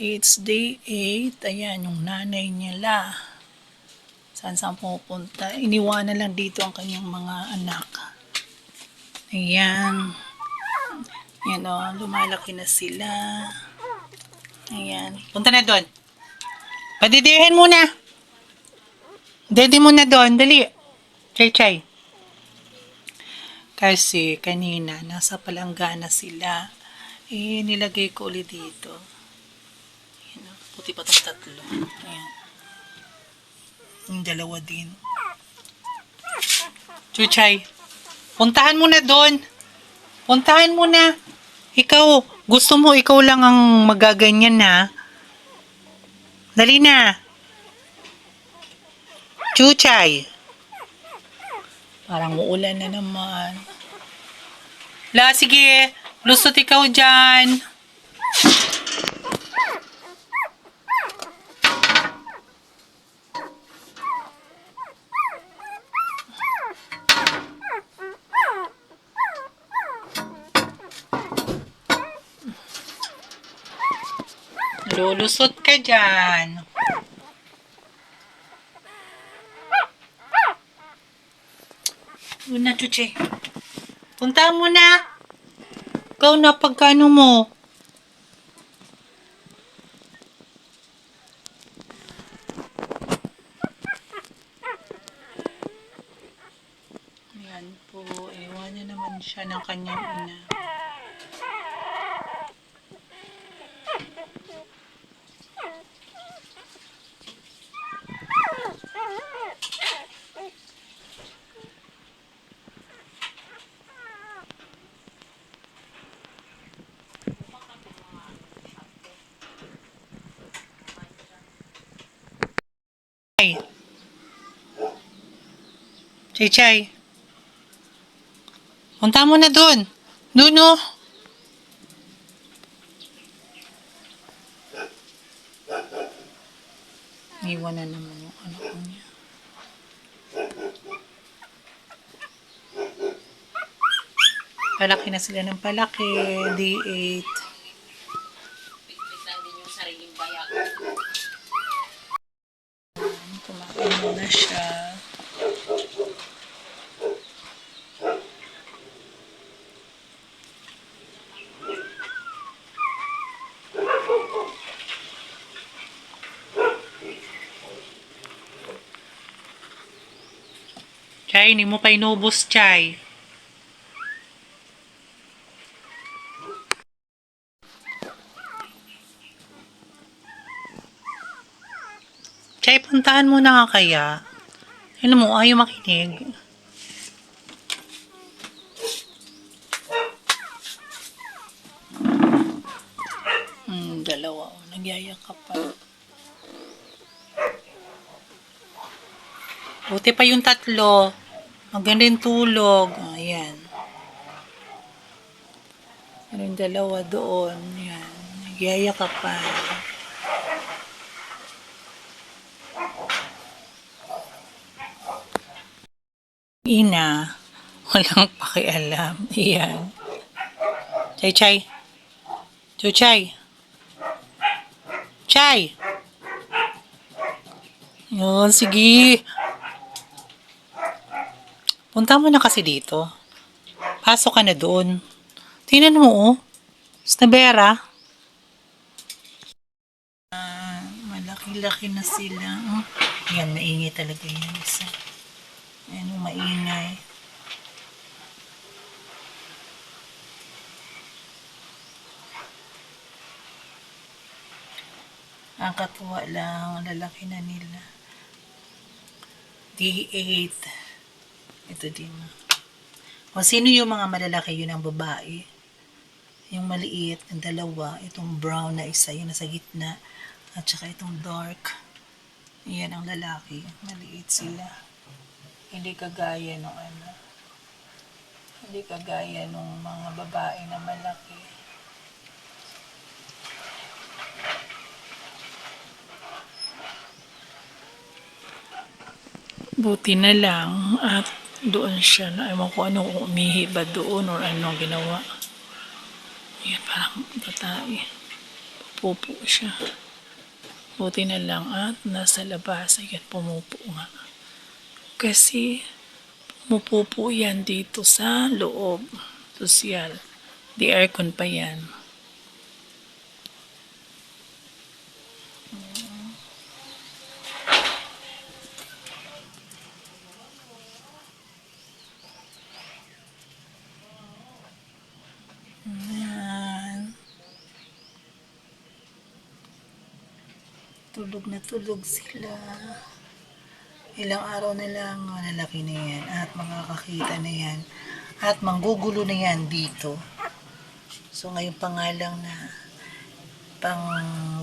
It's day 8. Ayan, yung nanay nila. Saan saan pupunta? Iniwanan lang dito ang kanyang mga anak. Ayan. Ayan o, lumalaki na sila. Ayan. Punta na doon. Padidihin muna. Dede muna doon. Dali. Chay chay. Kasi kanina, nasa palanggana sila. Eh, nilagay ko ulit dito. Puti pa itong tatlo. Ayan. Yung dalawa din. Chuchay, puntahan mo na doon. Puntahan mo na. Ikaw, gusto mo ikaw lang ang magaganyan na. Dali na. Chuchay. Parang uulan na naman. La, sige. Lusot ikaw dyan. Lulusot ka dyan. Una, Chuche. Punta mo na. Ikaw na pagkano mo. Ayan po. Ewan niya naman siya ng kanyang ina. Chay. Chay Chay. Punta mo na dun. Oh. Iwan na naman yung ano ko niya. Palaki na sila ng palaki. D8. lang din yung sariling bayag. Kumain muna siya. Chay, hindi mo pa inubos, Chay. Chay, puntahan mo na nga kaya. Ano mo, ayaw makinig. Hmm, dalawa. Nagyayakap pa. Buti pa yung tatlo. Maganda yung tulog. Ayan. Ano yung dalawa doon. Ayan. Nagyayakap pa. Ina, walang pakialam. Iyan. Chay, chay. Chuchay. Chay. Yun, sige. Punta mo na kasi dito. Pasok ka na doon. Tingnan mo, oh. Snabera. Ah, malaki-laki na sila. Oh. Yan, maingay talaga yung isa. Ayan, yung maingay. Ang katuwa lang, lalaki na nila. D8. Ito din. O sino yung mga malalaki, yun ang babae. Yung maliit, ang dalawa, itong brown na isa, yung nasa gitna, at saka itong dark. Yan ang lalaki. Maliit sila. Hindi kagaya nung ano. Hindi kagaya nung mga babae na malaki. Buti na lang at doon siya na ewan ko ano kung umihi ba doon or ano ginawa. Yan parang tatay. Pumupupo siya. Buti na lang at nasa labas. Ayan, pumupo nga. Kasi pumupupo yan dito sa loob. Sosyal. Di aircon pa yan. Ayan. Tulog na tulog sila. Ilang araw na lang, malalaki na yan. At makakakita na yan. At manggugulo na yan dito. So ngayon pa nga lang na pang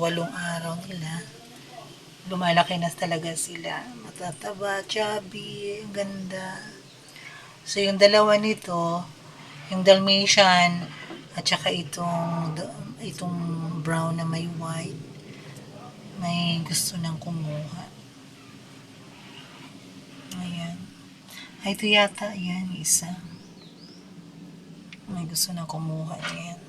walong araw nila, lumalaki na talaga sila. Matataba, chubby, ganda. So yung dalawa nito, yung Dalmatian at saka itong itong brown na may white, may gusto nang kumuha. Ayan. Ay, ito yata, ayan, isa. May gusto nang kumuha niyan.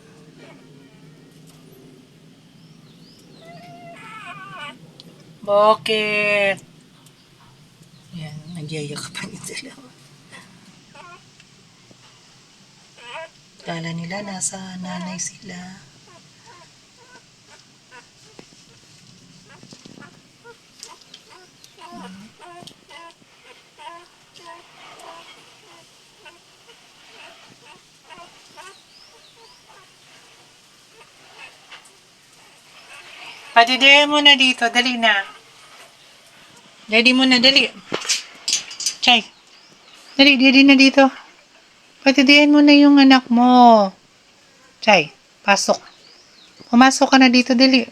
Bakit? Yan, nagyayakapan yung dalawa. Kala nila nasa nanay sila. Padidihin mo na dito. Dali na. Daddy mo na, dali. Chay. Dali, daddy na dito. Padidihin mo na yung anak mo. Chay, pasok. Pumasok ka na dito, dali.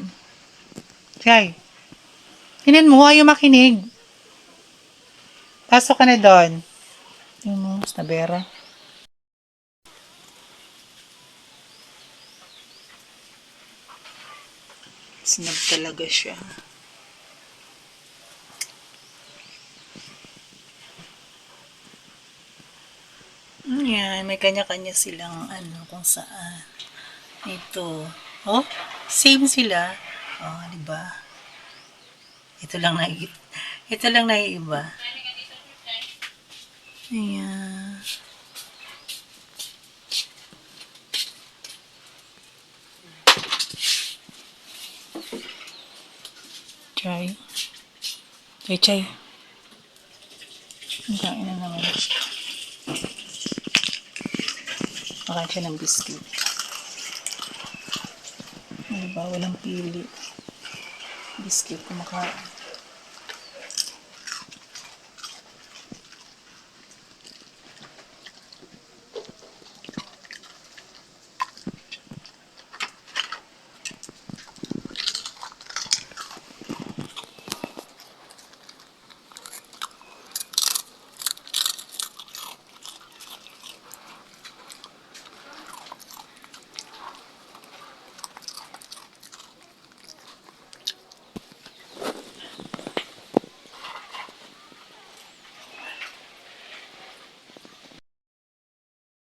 Chay. Hinan mo, ayaw makinig. Pasok ka na doon. Yung mo, sa Vera. Sinab talaga siya. Yan, may kanya-kanya silang ano kung saan. Ito. Oh, same sila. Oh, di ba? Ito lang na ito lang naiiba. Ayan. Chay. Chay, chay. Ang kain na naman. Makain siya ng biscuit. Ano ba? Walang pili. Biscuit kumakain.